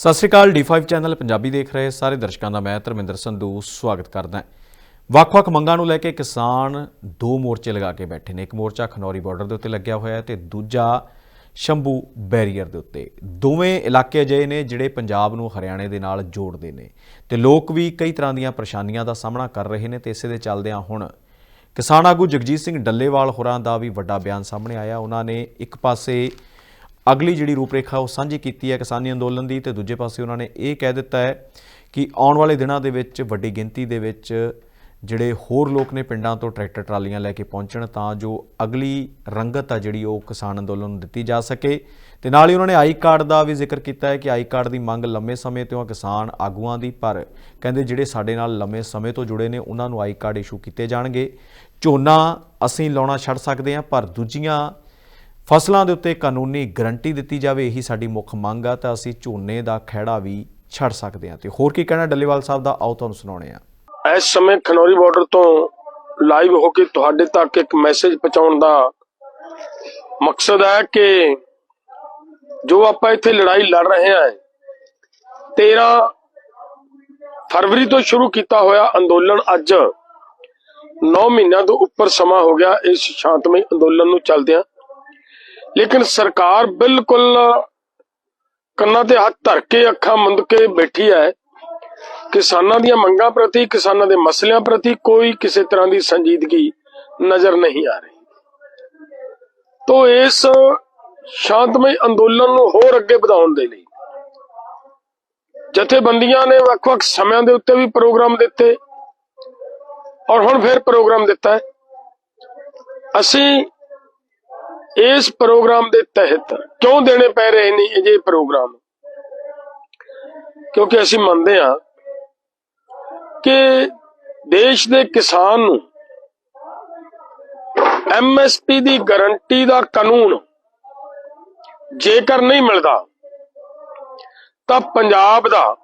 ਸਤਿ ਸ਼੍ਰੀ ਅਕਾਲ D5 channel Punjabi ਦੇਖ ਰਹੇ ਸਾਰੇ ਦਰਸ਼ਕਾਂ ਦਾ ਮੈਂ ਧਰਮਿੰਦਰ ਸੰਧੂ ਸਵਾਗਤ ਕਰਦਾ ਵੱਖ-ਵੱਖ ਮੰਗਾਂ ਨੂੰ ਲੈ ਕੇ ਕਿਸਾਨ ਦੋ ਮੋਰਚੇ ਲਗਾ ਕੇ ਬੈਠੇ ਨੇ। ਇੱਕ ਮੋਰਚਾ ਖਨੌਰੀ ਬਾਰਡਰ ਦੇ ਉੱਤੇ ਲੱਗਿਆ ਹੋਇਆ ਹੈ ਤੇ ਦੂਜਾ ਸ਼ੰਭੂ ਬੈਰੀਅਰ ਦੇ ਉੱਤੇ। ਦੋਵੇਂ ਇਲਾਕੇ ਅਜਿਹੇ ਨੇ ਜਿਹੜੇ ਪੰਜਾਬ ਨੂੰ ਹਰਿਆਣੇ ਦੇ ਨਾਲ ਜੋੜਦੇ ਨੇ ਤੇ ਲੋਕ ਵੀ ਕਈ ਤਰ੍ਹਾਂ ਦੀਆਂ ਪਰੇਸ਼ਾਨੀਆਂ ਦਾ ਸਾਹਮਣਾ ਕਰ ਰਹੇ ਨੇ ਤੇ ਇਸੇ ਦੇ ਚੱਲਦਿਆਂ ਹੁਣ ਕਿਸਾਨ ਆਗੂ ਜਗਜੀਤ ਸਿੰਘ ਡੱਲੇਵਾਲ ਹੋਰਾਂ ਦਾ ਵੀ ਵੱਡਾ ਬਿਆਨ ਸਾਹਮਣੇ ਆਇਆ। ਉਹਨਾਂ ਨੇ ਇੱਕ ਪਾਸੇ ਅਗਲੀ ਜਿਹੜੀ ਰੂਪਰੇਖਾ ਉਹ ਸਾਂਝੀ ਕੀਤੀ ਹੈ ਕਿਸਾਨੀ ਅੰਦੋਲਨ ਦੀ ਤੇ ਦੂਜੇ ਪਾਸੇ ਉਹਨਾਂ ਨੇ ਇਹ ਕਹਿ ਦਿੱਤਾ ਹੈ ਕਿ ਆਉਣ ਵਾਲੇ ਦਿਨਾਂ ਦੇ ਵਿੱਚ ਵੱਡੀ ਗਿਣਤੀ ਦੇ ਵਿੱਚ ਜਿਹੜੇ ਹੋਰ ਲੋਕ ਨੇ ਪਿੰਡਾਂ ਤੋਂ ਟਰੈਕਟਰ, ਟਰਾਲੀਆਂ ਲੈ ਕੇ ਪਹੁੰਚਣ ਤਾਂ ਜੋ ਅਗਲੀ ਰੰਗਤ ਆ ਜਿਹੜੀ ਉਹ ਕਿਸਾਨ ਅੰਦੋਲਨ ਨੂੰ ਦਿੱਤੀ ਜਾ ਸਕੇ। ਤੇ ਨਾਲ ਹੀ ਉਹਨਾਂ ਨੇ ਆਈ ਕਾਰਡ ਦਾ ਵੀ ਜ਼ਿਕਰ ਕੀਤਾ ਹੈ ਕਿ ਆਈ ਕਾਰਡ ਦੀ ਮੰਗ ਲੰਮੇ ਸਮੇਂ ਤੋਂ ਆ ਕਿਸਾਨ ਆਗੂਆਂ ਦੀ, ਪਰ ਕਹਿੰਦੇ ਜਿਹੜੇ ਸਾਡੇ ਨਾਲ ਲੰਮੇ ਸਮੇਂ ਤੋਂ ਜੁੜੇ ਨੇ ਉਹਨਾਂ ਨੂੰ ਆਈ ਕਾਰਡ ਇਸ਼ੂ ਕੀਤੇ ਜਾਣਗੇ। ਝੋਨਾ ਅਸੀਂ ਲਾਉਣਾ ਛੱਡ ਸਕਦੇ ਹਾਂ, ਪਰ ਦੂਜੀਆਂ ਫਸਲਾਂ ਦੇ ਉੱਤੇ ਕਾਨੂੰਨੀ ਗਰੰਟੀ ਦਿੱਤੀ ਜਾਵੇ, ਇਹੀ ਸਾਡੀ ਮੁੱਖ ਮੰਗ ਆ, ਤਾਂ ਅਸੀਂ ਝੋਨੇ ਦਾ ਖਹਿੜਾ ਵੀ ਛੱਡ ਸਕਦੇ ਹਾਂ। ਤੇ ਹੋਰ ਕੀ ਕਹਿਣਾ ਡੱਲੇਵਾਲ ਸਾਹਿਬ ਦਾ? ਆਓ ਤੁਹਾਨੂੰ ਸੁਣਾਉਣੇ ਆ ਇਸ ਸਮੇਂ ਖਨੌਰੀ ਬਾਰਡਰ ਤੋਂ ਲਾਈਵ ਹੋ ਕੇ ਤੁਹਾਡੇ ਤੱਕ ਇੱਕ ਮੈਸੇਜ ਪਹੁੰਚਾਉਣ ਦਾ ਮਕਸਦ ਹੈ ਕਿ ਜੋ ਆਪਾਂ ਇੱਥੇ ਲੜਾਈ ਲੜ ਰਹੇ ਹਾਂ 13 ਫਰਵਰੀ ਤੋਂ ਸ਼ੁਰੂ ਕੀਤਾ ਹੋਇਆ ਅੰਦੋਲਨ ਅੱਜ 9 ਮਹੀਨਿਆਂ ਤੋਂ ਉੱਪਰ ਸਮਾਂ ਹੋ ਗਿਆ। ਇਸ ਸ਼ਾਂਤਮਈ ਅੰਦੋਲਨ ਨੂੰ ਚੱਲਦਿਆਂ ਲੇਕਿਨ ਸਰਕਾਰ ਬਿਲਕੁਲ ਕੰਨਾਂ ਤੇ ਹੱਥ ਧਰ ਕੇ, ਅੱਖਾਂ ਮੁੰਦ ਕੇ ਬੈਠੀ ਹੈ ਕਿਸਾਨਾਂ ਦੀਆਂ ਮੰਗਾਂ ਪ੍ਰਤੀ, ਕਿਸਾਨਾਂ ਦੇ ਮਸਲਿਆਂ ਪ੍ਰਤੀ ਕੋਈ ਕਿਸੇ ਤਰ੍ਹਾਂ ਦੀ ਸੰਜੀਦਗੀ ਨਜ਼ਰ ਨਹੀਂ ਆ ਰਹੀ। ਤੋਂ ਇਸ ਸ਼ਾਂਤਮਈ ਅੰਦੋਲਨ ਨੂੰ ਹੋਰ ਅੱਗੇ ਵਧਾਉਣ ਦੇ ਲਈ ਜਥੇਬੰਦੀਆਂ ਨੇ ਵੱਖ-ਵੱਖ ਸਮਿਆਂ ਦੇ ਉੱਤੇ ਵੀ ਪ੍ਰੋਗਰਾਮ ਦਿੱਤੇ ਔਰ ਹੁਣ ਫਿਰ ਪ੍ਰੋਗਰਾਮ ਦਿੱਤਾ ਹੈ। ਅਸੀਂ ਇਸ ਪ੍ਰੋਗਰਾਮ ਦੇ ਤਹਿਤ ਕਿਉਂ ਦੇਣੇ ਪੈ ਰਹੇ ਨੇ ਇਹ ਪ੍ਰੋਗਰਾਮ? ਕਿਉਂਕਿ ਅਸੀਂ ਮੰਨਦੇ ਹਾਂ ਕਿ ਦੇਸ਼ ਦੇ ਕਿਸਾਨ ਨੂੰ ਐਮਐਸਪੀ ਦੀ ਗਾਰੰਟੀ ਦਾ ਕਾਨੂੰਨ ਜੇਕਰ ਨਹੀਂ ਮਿਲਦਾ, ਤਾਂ ਪੰਜਾਬ ਦਾ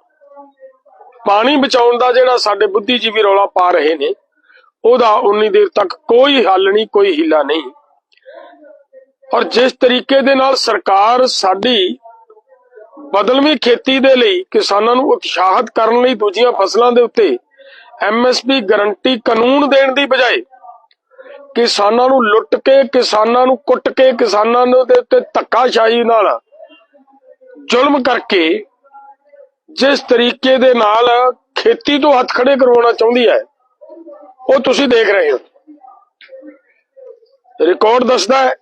ਪਾਣੀ ਬਚਾਉਣ ਦਾ ਜਿਹੜਾ ਸਾਡੇ ਬੁੱਧੀਜੀਵੀ ਰੌਲਾ ਪਾ ਰਹੇ ਨੇ, ਉਹਦਾ ਉਨੀ ਦੇਰ ਤੱਕ ਕੋਈ ਹੱਲ ਨਹੀਂ, ਕੋਈ ਹਿੱਲਾ ਨਹੀਂ। ਔਰ ਜਿਸ ਤਰੀਕੇ ਦੇ ਨਾਲ ਸਰਕਾਰ ਸਾਡੀ ਬਦਲਵੀਂ ਖੇਤੀ ਦੇ ਲਈ ਕਿਸਾਨਾਂ ਨੂੰ ਉਤਸ਼ਾਹਤ ਕਰਨ ਲਈ ਦੂਜੀਆਂ ਫਸਲਾਂ ਦੇ ਉੱਤੇ ਐਮਐਸਪੀ ਗਾਰੰਟੀ ਕਾਨੂੰਨ ਦੇਣ ਦੀ ਬਜਾਏ ਕਿਸਾਨਾਂ ਨੂੰ ਲੁੱਟ ਕੇ, ਕਿਸਾਨਾਂ ਨੂੰ ਕੁੱਟ ਕੇ, ਕਿਸਾਨਾਂ ਨੂੰ ਦੇ ਉੱਤੇ ਧੱਕਾਸ਼ਾਹੀ ਨਾਲ ਜ਼ੁਲਮ ਕਰਕੇ ਜਿਸ ਤਰੀਕੇ ਦੇ ਨਾਲ ਖੇਤੀ ਤੋਂ ਹੱਥ ਖੜੇ ਕਰਵਾਉਣਾ ਚਾਹੁੰਦੀ ਹੈ, ਉਹ ਤੁਸੀਂ ਦੇਖ ਰਹੇ ਹੋ। ਰਿਕਾਰਡ ਦੱਸਦਾ ਹੈ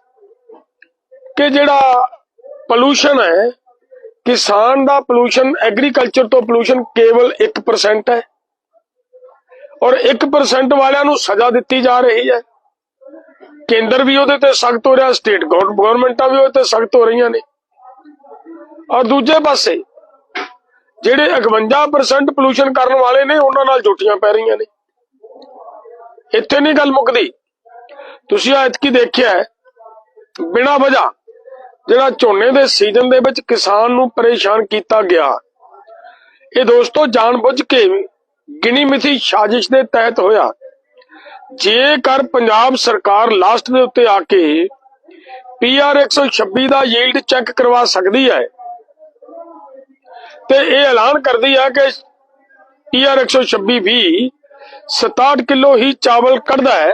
ਕਿ ਜਿਹੜਾ ਪੋਲੂਸ਼ਨ ਹੈ, ਕਿਸਾਨ ਦਾ ਪੋਲੂਸ਼ਨ ਐਗਰੀਕਲਚਰ ਤੋਂ ਪੋਲੂਸ਼ਨ ਕੇਵਲ 1% ਹੈ। ਔਰ 1% ਵਾਲਿਆਂ ਨੂੰ ਸਜ਼ਾ ਦਿੱਤੀ ਜਾ ਰਹੀ ਹੈ। ਕੇਂਦਰ ਵੀ ਉਹਦੇ ਤੇ ਸਖਤ ਹੋ ਰਿਹਾ ਸਟੇਟ ਗਵਰਨਮੈਂਟਾਂ ਵੀ ਉਹਦੇ ਤੇ ਸਖਤ ਹੋ ਰਹੀਆਂ ਨੇ। ਔਰ ਦੂਜੇ ਪਾਸੇ, ਜਿਹੜੇ 51% ਪੋਲੂਸ਼ਨ ਕਰਨ ਵਾਲੇ ਨੇ, ਉਹਨਾਂ ਨਾਲ ਜੁੱਟੀਆਂ ਪੈ ਰਹੀਆਂ ਨੇ। ਇੱਥੇ ਨਹੀਂ ਗੱਲ ਮੁੱਕਦੀ। ਤੁਸੀਂ ਐਤਕੀ ਦੇਖਿਆ ਬਿਨਾ ਬਿਨਾਂ ਵਜ੍ਹਾ ਜਿਹੜਾ ਝੋਨੇ ਦੇ ਸੀਜ਼ਨ ਦੇ ਵਿੱਚ ਕਿਸਾਨ ਨੂੰ ਪਰੇਸ਼ਾਨ ਕੀਤਾ ਗਿਆ। ਇਹ ਦੋਸਤੋ ਜਾਣਬੁੱਝ ਕੇ ਗਿਣੀ ਮਿਥੀ ਸਾਜ਼ਿਸ਼ ਦੇ ਤਹਿਤ ਹੋਇਆ। ਜੇਕਰ ਪੰਜਾਬ ਸਰਕਾਰ ਲਾਸਟ ਦੇ ਉੱਤੇ ਆ ਕੇ ਪੀਆਰ 126 ਦਾ ਯੀਲਡ ਚੈੱਕ ਕਰਵਾ ਸਕਦੀ ਹੈ, ਤੇ ਇਹ ਐਲਾਨ ਕਰਦੀ ਹੈ ਕਿ ਪੀਆਰ 126 ਵੀ 67 ਕਿਲੋ ਹੀ ਚਾਵਲ ਕੱਢਦਾ ਹੈ।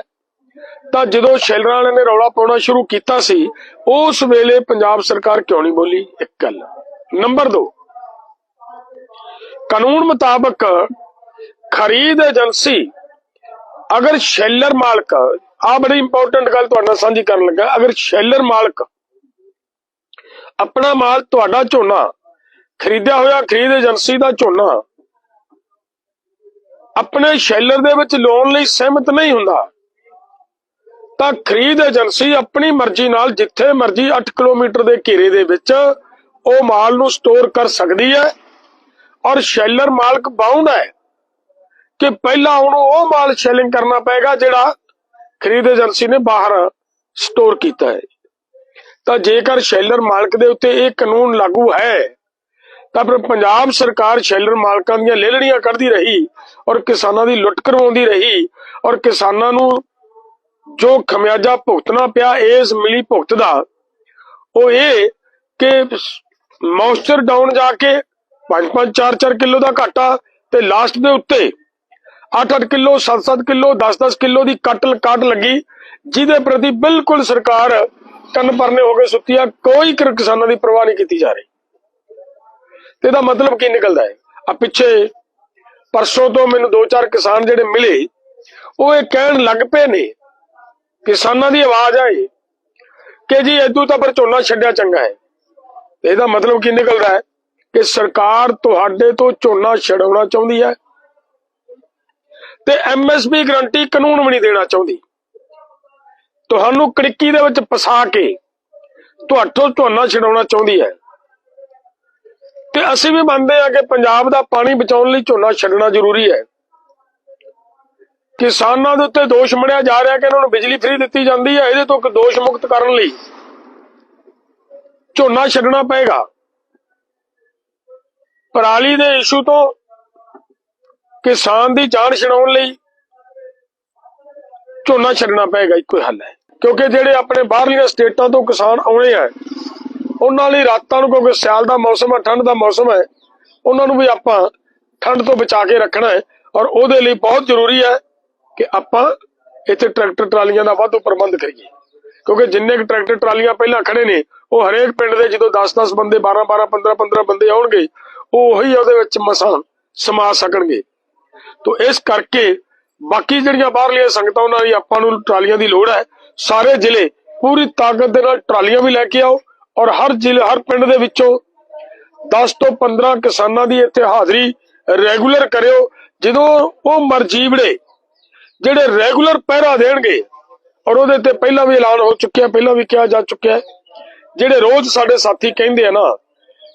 ਤਾਂ ਜਦੋਂ ਸ਼ੈਲਰਾਂ ਵਾਲਿਆਂ ਨੇ ਰੌਲਾ ਪਾਉਣਾ ਸ਼ੁਰੂ ਕੀਤਾ ਸੀ, ਉਸ ਵੇਲੇ ਪੰਜਾਬ ਸਰਕਾਰ ਕਿਉਂ ਨਹੀਂ ਬੋਲੀ? ਇੱਕ ਗੱਲ। ਨੰਬਰ 2 ਕਾਨੂੰਨ ਮੁਤਾਬਕ ਖਰੀਦ ਏਜੰਸੀ, ਅਗਰ ਸ਼ੈਲਰ ਮਾਲਕ ਆ ਬੜੀ ਇੰਪੋਰਟੈਂਟ ਗੱਲ ਤੁਹਾਡੇ ਨਾਲ ਸਾਂਝੀ ਕਰਨ ਲੱਗਾ, ਅਗਰ ਸ਼ੈਲਰ ਮਾਲਕ ਆਪਣਾ ਮਾਲ ਤੁਹਾਡਾ ਝੋਨਾ ਖਰੀਦਿਆ ਹੋਇਆ, ਖਰੀਦ ਏਜੰਸੀ ਦਾ ਝੋਨਾ, ਆਪਣੇ ਸ਼ੈਲਰ ਦੇ ਵਿੱਚ ਲੋਨ ਲਈ ਸਹਿਮਤ ਨਹੀਂ ਹੁੰਦਾ ਤਾਂ ਖਰੀਦ ਏਜੰਸੀ ਆਪਣੀ ਮਰਜ਼ੀ ਨਾਲ ਜਿੱਥੇ ਮਰਜ਼ੀ 8 ਕਿਲੋਮੀਟਰ ਦੇ ਘੇਰੇ ਦੇ ਵਿੱਚ ਉਹ ਮਾਲ ਨੂੰ ਸਟੋਰ ਕਰ ਸਕਦੀ ਹੈ ਔਰ ਸ਼ੈਲਰ ਮਾਲਕ ਬਾਉਂਡ ਹੈ ਕਿ ਪਹਿਲਾਂ ਉਹਨੂੰ ਉਹ ਮਾਲ ਸ਼ੈਲਿੰਗ ਕਰਨਾ ਪਏਗਾ ਜਿਹੜਾ ਖਰੀਦ ਏਜੰਸੀ ਨੇ ਬਾਹਰ ਸਟੋਰ ਕੀਤਾ ਹੈ। ਤਾਂ ਜੇਕਰ ਸ਼ੈਲਰ ਮਾਲਕ ਦੇ ਉੱਤੇ ਇਹ ਕਾਨੂੰਨ ਲਾਗੂ ਹੈ, ਤਾਂ ਫਿਰ ਪੰਜਾਬ ਸਰਕਾਰ ਸ਼ੈਲਰ ਮਾਲਕਾਂ ਦੀਆਂ ਲੇਲੜੀਆਂ ਕੱਢਦੀ ਰਹੀ ਔਰ ਕਿਸਾਨਾਂ ਦੀ ਲੁੱਟ ਕਰਵਾਉਂਦੀ ਰਹੀ ਔਰ ਕਿਸਾਨਾਂ ਨੂੰ ਜੋ ਖਮਿਆਜਾ ਭੁਗਤਣਾ ਪਿਆ, ਇਸ ਮਿਲੀ ਭੁਗਤ ਦਾ। ਉਹ ਇਹ ਕਿ ਮੌਇਸਚਰ ਡਾਊਨ ਜਾ ਕੇ 5-5 4-4 ਕਿਲੋ ਦਾ ਘਾਟਾ ਤੇ ਲਾਸਟ ਦੇ ਉੱਤੇ 8-8 ਕਿਲੋ 7-7 ਕਿਲੋ 10-10 ਕਿਲੋ ਦੀ ਕੱਟ ਲੱਗੀ, ਜਿਹਦੇ ਪ੍ਰਤੀ ਬਿਲਕੁਲ ਸਰਕਾਰ ਕੰਨ ਪਰਨੇ ਹੋ ਕੇ ਸੁੱਤੀ ਆ ਕੋਈ ਕਿਸਾਨਾਂ ਦੀ ਪਰਵਾਹ ਨਹੀਂ ਕੀਤੀ ਜਾ ਰਹੀ। ਤੇ ਇਹਦਾ ਮਤਲਬ ਕੀ ਨਿਕਲਦਾ ਹੈ? ਆ ਪਿੱਛੇ ਪਰਸੋਂ ਤੋਂ ਮੈਨੂੰ ਦੋ ਚਾਰ ਕਿਸਾਨ ਜਿਹੜੇ ਮਿਲੇ, ਉਹ ਇਹ ਕਹਿਣ ਲੱਗ ਪਏ ਨੇ ਕਿਸਾਨਾਂ ਦੀ ਆਵਾਜ਼ ਆਈ ਕਿ ਜੀ ਇਦੋਂ ਤਾਂ ਪਰ ਝੋਨਾ ਛੱਡਿਆ ਚੰਗਾ ਹੈ। ਇਹਦਾ ਮਤਲਬ ਕੀ ਨਿਕਲਦਾ ਹੈ? ਕਿ ਸਰਕਾਰ ਤੁਹਾਡੇ ਤੋਂ ਝੋਨਾ ਛਡਾਉਣਾ ਚਾਹੁੰਦੀ ਹੈ ਤੇ ਐਮਐਸਪੀ ਗਰੰਟੀ ਕਾਨੂੰਨ ਵੀ ਨਹੀਂ ਦੇਣਾ ਚਾਹੁੰਦੀ। ਤੁਹਾਨੂੰ ਕੜਿੱਕੀ ਦੇ ਵਿੱਚ ਫਸਾ ਕੇ ਤੁਹਾਡੋਂ ਝੋਨਾ ਛਡਾਉਣਾ ਚਾਹੁੰਦੀ ਹੈ। ਤੇ ਅਸੀਂ ਵੀ ਮੰਨਦੇ ਹਾਂ ਕਿ ਪੰਜਾਬ ਦਾ ਪਾਣੀ ਬਚਾਉਣ ਲਈ ਝੋਨਾ ਛੱਡਣਾ ਜ਼ਰੂਰੀ ਹੈ। ਕਿਸਾਨਾਂ ਦੇ ਉੱਤੇ ਦੋਸ਼ ਮੜਿਆ ਜਾ ਰਿਹਾ ਕਿ ਇਹਨਾਂ ਨੂੰ ਬਿਜਲੀ ਫ੍ਰੀ ਦਿੱਤੀ ਜਾਂਦੀ ਹੈ, ਇਹਦੇ ਤੋਂ ਦੋਸ਼ ਮੁਕਤ ਕਰਨ ਲਈ ਝੋਨਾ ਛੱਡਣਾ ਪਏਗਾ। ਪਰਾਲੀ ਦੇ ਇਸ਼ੂ ਤੋਂ ਕਿਸਾਨ ਦੀ ਜਾਨ ਛਡਾਉਣ ਲਈ ਝੋਨਾ ਛੱਡਣਾ ਪਏਗਾ, ਇੱਕੋ ਹੀ ਹੱਲ ਹੈ। ਕਿਉਂਕਿ ਜਿਹੜੇ ਆਪਣੇ ਬਾਹਰਲੀਆਂ ਸਟੇਟਾਂ ਤੋਂ ਕਿਸਾਨ ਆਉਣੇ ਆ, ਉਹਨਾਂ ਲਈ ਰਾਤਾਂ ਨੂੰ, ਕਿਉਂਕਿ ਸਿਆਲ ਦਾ ਮੌਸਮ ਹੈ, ਠੰਡ ਦਾ ਮੌਸਮ ਹੈ, ਉਹਨਾਂ ਨੂੰ ਵੀ ਆਪਾਂ ਠੰਡ ਤੋਂ ਬਚਾ ਕੇ ਰੱਖਣਾ ਹੈ ਔਰ ਉਹਦੇ ਲਈ ਬਹੁਤ ਜ਼ਰੂਰੀ ਹੈ ਕਿ ਆਪਾਂ ਇੱਥੇ ਟਰੈਕਟਰ ਟਰਾਲੀਆਂ ਦਾ ਵਾਧੂ ਪ੍ਰਬੰਧ ਕਰੀਏ। ਕਿਉਂਕਿ ਜਿੰਨੇ ਕੁ ਟਰੈਕਟਰ ਟਰਾਲੀਆਂ ਪਹਿਲਾਂ ਖੜੇ ਨੇ, ਉਹ ਹਰੇਕ ਪਿੰਡ ਦੇ ਜਦੋਂ 10-10 ਬੰਦੇ 12-12 15-15 ਬੰਦੇ ਆਉਣਗੇ, ਉਹ ਉਹੀ ਉਹਦੇ ਵਿੱਚ ਮਸਾਂ ਸਮਾ ਸਕਣਗੇ। ਤੋ ਇਸ ਕਰਕੇ ਬਾਕੀ ਜਿਹੜੀਆਂ ਬਾਹਰਲੀਆਂ ਸੰਗਤਾਂ, ਉਹਨਾਂ ਦੀ ਆਪਾਂ ਨੂੰ ਟਰਾਲੀਆਂ ਦੀ ਲੋੜ ਹੈ, ਸਾਰੇ ਜ਼ਿਲ੍ਹੇ ਪੂਰੀ ਤਾਕਤ ਦੇ ਨਾਲ ਟਰਾਲੀਆਂ ਵੀ ਲੈ ਕੇ ਆਓ ਔਰ ਹਰ ਜ਼ਿਲ੍ਹੇ, ਹਰ ਪਿੰਡ ਦੇ ਵਿੱਚੋਂ 10 ਤੋਂ 15 ਕਿਸਾਨਾਂ ਦੀ ਇੱਥੇ ਹਾਜ਼ਰੀ ਰੈਗੂਲਰ ਕਰਿਓ। ਜਦੋਂ ਉਹ ਮਰਜੀਵੜੇ ਜਿਹੜੇ ਰੈਗੂਲਰ ਪਹਿਰਾ ਦੇਣਗੇ, ਔਰ ਉਹਦੇ ਤੇ ਪਹਿਲਾਂ ਵੀ ਐਲਾਨ ਹੋ ਚੁੱਕਿਆ, ਪਹਿਲਾਂ ਵੀ ਕਿਹਾ ਜਾ ਚੁੱਕਿਆ ਜਿਹੜੇ ਰੋਜ਼ ਸਾਡੇ ਸਾਥੀ ਕਹਿੰਦੇ ਆ ਨਾ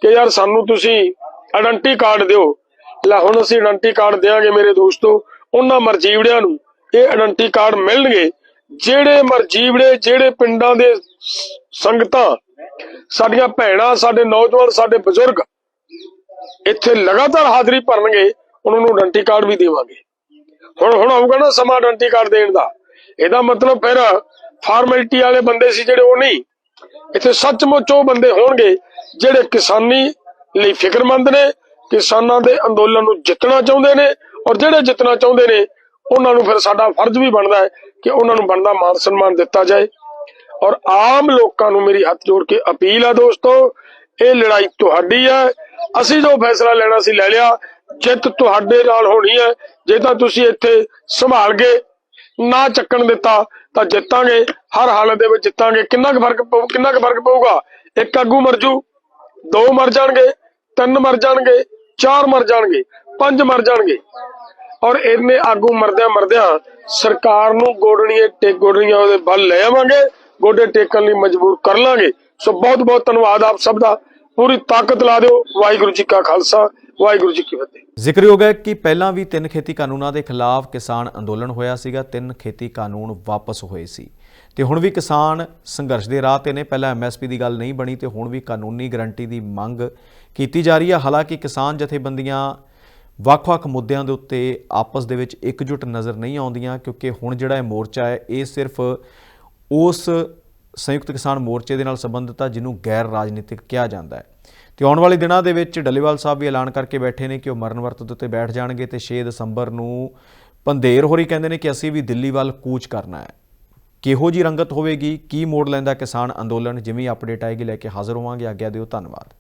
ਕਿ ਯਾਰ ਸਾਨੂੰ ਤੁਸੀਂ ਆਇਡੈਂਟੀ ਕਾਰਡ ਦਿਓ, ਲੈ ਹੁਣ ਅਸੀਂ ਆਇਡੈਂਟੀ ਕਾਰਡ ਦੇਾਂਗੇ ਮੇਰੇ ਦੋਸਤੋ, ਉਹਨਾਂ ਮਰਜੀਵੜਿਆਂ ਨੂੰ ਇਹ ਆਇਡੈਂਟੀ ਕਾਰਡ ਮਿਲਣਗੇ, ਜਿਹੜੇ ਮਰਜੀਵੜੇ, ਜਿਹੜੇ ਪਿੰਡਾਂ ਦੇ ਸੰਗਤਾਂ, ਸਾਡੀਆਂ ਭੈਣਾਂ, ਸਾਡੇ ਨੌਜਵਾਨ, ਸਾਡੇ ਬਜ਼ੁਰਗ ਇੱਥੇ ਲਗਾਤਾਰ ਹਾਜ਼ਰੀ ਭਰਨਗੇ, ਉਹਨਾਂ ਨੂੰ ਆਇਡੈਂਟੀ ਕਾਰਡ ਵੀ ਦੇਵਾਂਗੇ। ਹੁਣ ਹੁਣ ਆਊਗਾ ਨਾ ਸਮਾਂ ਆਇਡੈਂਟੀ ਕਾਰਡ ਦੇਣ ਦਾ। ਇਹਦਾ ਮਤਲਬ ਫਿਰ ਫਾਰਮੈਲਿਟੀ ਵਾਲੇ ਬੰਦੇ ਸੀ ਜਿਹੜੇ ਉਹ ਨਹੀਂ। ਇੱਥੇ ਸੱਚਮੁੱਚ ਉਹ ਬੰਦੇ ਹੋਣਗੇ ਜਿਹੜੇ ਕਿਸਾਨੀ ਲਈ ਫਿਕਰਮੰਦ ਨੇ, ਕਿਸਾਨਾਂ ਦੇ ਅੰਦੋਲਨ ਨੂੰ ਜਿੱਤਣਾ ਚਾਹੁੰਦੇ ਨੇ ਔਰ ਜਿਹੜੇ ਜਿੱਤਣਾ ਚਾਹੁੰਦੇ ਨੇ, ਉਹਨਾਂ ਨੂੰ ਫਿਰ ਸਾਡਾ ਫਰਜ਼ ਵੀ ਬਣਦਾ ਹੈ ਕਿ ਉਹਨਾਂ ਨੂੰ ਬਣਦਾ ਮਾਨ ਸਨਮਾਨ ਦਿੱਤਾ ਜਾਏ। ਔਰ ਆਮ ਲੋਕਾਂ ਨੂੰ ਮੇਰੀ ਹੱਥ ਜੋੜ ਕੇ ਅਪੀਲ ਆ ਦੋਸਤੋ, ਇਹ ਲੜਾਈ ਤੁਹਾਡੀ ਹੈ। ਅਸੀਂ ਜੋ ਫੈਸਲਾ ਲੈਣਾ ਸੀ ਲੈ ਲਿਆ। ਜਿੱਤ ਤੁਹਾਡੇ ਨਾਲ ਹੋਣੀ ਹੈ। ਜੇ ਤਾਂ ਤੁਸੀਂ ਇੱਥੇ ਸੰਭਾਲ ਕੇ ਨਾ ਚੱਕਣ ਦਿੱਤਾ, ਤਾਂ ਜਿੱਤਾਂਗੇ, ਹਰ ਹਾਲਤ ਦੇ ਵਿੱਚ ਜਿੱਤਾਂਗੇ। ਕਿੰਨਾ ਕੁ ਫ਼ਰਕ ਪਊ ਕਿੰਨਾ ਕੁ ਫ਼ਰਕ ਪਊਗਾ? ਇੱਕ ਆਗੂ ਮਰ ਜੂ, ਦੋ ਮਰ ਜਾਣਗੇ, ਤਿੰਨ ਮਰ ਜਾਣਗੇ, ਚਾਰ ਮਰ ਜਾਣਗੇ, ਪੰਜ ਮਰ ਜਾਣਗੇ। ਔਰ ਇਹਨੇ ਆਗੂ ਮਰਦਿਆਂ ਮਰਦਿਆਂ ਸਰਕਾਰ ਨੂੰ ਗੋਡਣੀਆਂ ਟੇਕ ਗੋਡਣੀਆਂ ਉਹਦੇ ਵੱਲ ਲੈ ਆਵਾਂਗੇ, ਗੋਡੇ ਟੇਕਣ ਲਈ ਮਜਬੂਰ ਕਰ ਲਾਂਗੇ। ਸੋ ਬਹੁਤ ਬਹੁਤ ਧੰਨਵਾਦ ਆਪ ਸਭ ਦਾ। ਪੂਰੀ ਤਾਕਤ ਲਾ ਦਿਓ। ਵਾਹਿਗੁਰੂ ਜੀ ਕਾ ਖਾਲਸਾ, ਵਾਹਿਗੁਰੂ ਜੀ ਕੀ ਫਤਿਹ। ਜ਼ਿਕਰਯੋਗ ਹੈ ਕਿ ਪਹਿਲਾਂ ਵੀ ਤਿੰਨ ਖੇਤੀ ਕਾਨੂੰਨਾਂ ਦੇ ਖਿਲਾਫ ਕਿਸਾਨ ਅੰਦੋਲਨ ਹੋਇਆ ਸੀਗਾ, ਤਿੰਨ ਖੇਤੀ ਕਾਨੂੰਨ ਵਾਪਸ ਹੋਏ ਸੀ। ਤੇ ਹੁਣ ਵੀ ਕਿਸਾਨ ਸੰਘਰਸ਼ ਦੇ ਰਾਹ ਤੇ ਨੇ। ਪਹਿਲਾਂ ਐਮਐਸਪੀ ਦੀ ਗੱਲ ਨਹੀਂ ਬਣੀ ਤੇ ਹੁਣ ਵੀ ਕਾਨੂੰਨੀ ਗਰੰਟੀ ਦੀ ਮੰਗ ਕੀਤੀ ਜਾ ਰਹੀ ਹੈ। ਹਾਲਾਂਕਿ ਕਿਸਾਨ ਜਥੇਬੰਦੀਆਂ ਵੱਖ-ਵੱਖ ਮੁੱਦਿਆਂ ਦੇ ਉੱਤੇ ਆਪਸ ਦੇ ਵਿੱਚ ਇਕਜੁੱਟ ਨਜ਼ਰ ਨਹੀਂ ਆਉਂਦੀਆਂ, ਕਿਉਂਕਿ ਹੁਣ ਜਿਹੜਾ ਇਹ ਮੋਰਚਾ ਹੈ, ਇਹ ਸਿਰਫ ਉਸ ਸੰਯੁਕਤ ਕਿਸਾਨ ਮੋਰਚੇ ਦੇ ਨਾਲ ਸੰਬੰਧਿਤ ਆ ਜਿਹਨੂੰ ਗੈਰ ਰਾਜਨੀਤਿਕ ਕਿਹਾ ਜਾਂਦਾ ਹੈ। ਤੇ ਆਉਣ ਵਾਲੇ ਦਿਨਾਂ ਦੇ ਵਿੱਚ ਡੱਲੇਵਾਲ ਸਾਹਿਬ ਵੀ ਐਲਾਨ ਕਰਕੇ ਬੈਠੇ ਨੇ ਕਿ ਉਹ ਮਰਨ ਵਰਤ ਦੇ ਉੱਤੇ ਬੈਠ ਜਾਣਗੇ ਤੇ 6 ਦਸੰਬਰ ਨੂੰ ਪੰਧੇਰ ਹੋਰੀ ਕਹਿੰਦੇ ਨੇ ਕਿ ਅਸੀਂ ਵੀ ਦਿੱਲੀ ਵੱਲ ਕੂਚ ਕਰਨਾ ਹੈ। ਕਿਹੋ ਜੀ ਰੰਗਤ ਹੋਵੇਗੀ ਕੀ ਮੋੜ ਲੈਂਦਾ ਕਿਸਾਨ ਅੰਦੋਲਨ ਜਿਵੇਂ ਅਪਡੇਟ ਆਏਗੀ ਲੈ ਕੇ ਹਾਜ਼ਰ ਹੋਵਾਂਗੇ। ਆਗਿਆ ਦਿਓ ਧੰਨਵਾਦ।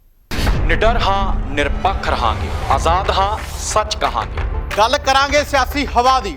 ਨਿਡਰ ਹਾਂ ਨਿਰਪੱਖ ਰਹਾਂਗੇ। ਆਜ਼ਾਦ ਹਾਂ ਸੱਚ ਕਹਾਂਗੇ। ਗੱਲ ਕਰਾਂਗੇ ਸਿਆਸੀ ਹਵਾ ਦੀ।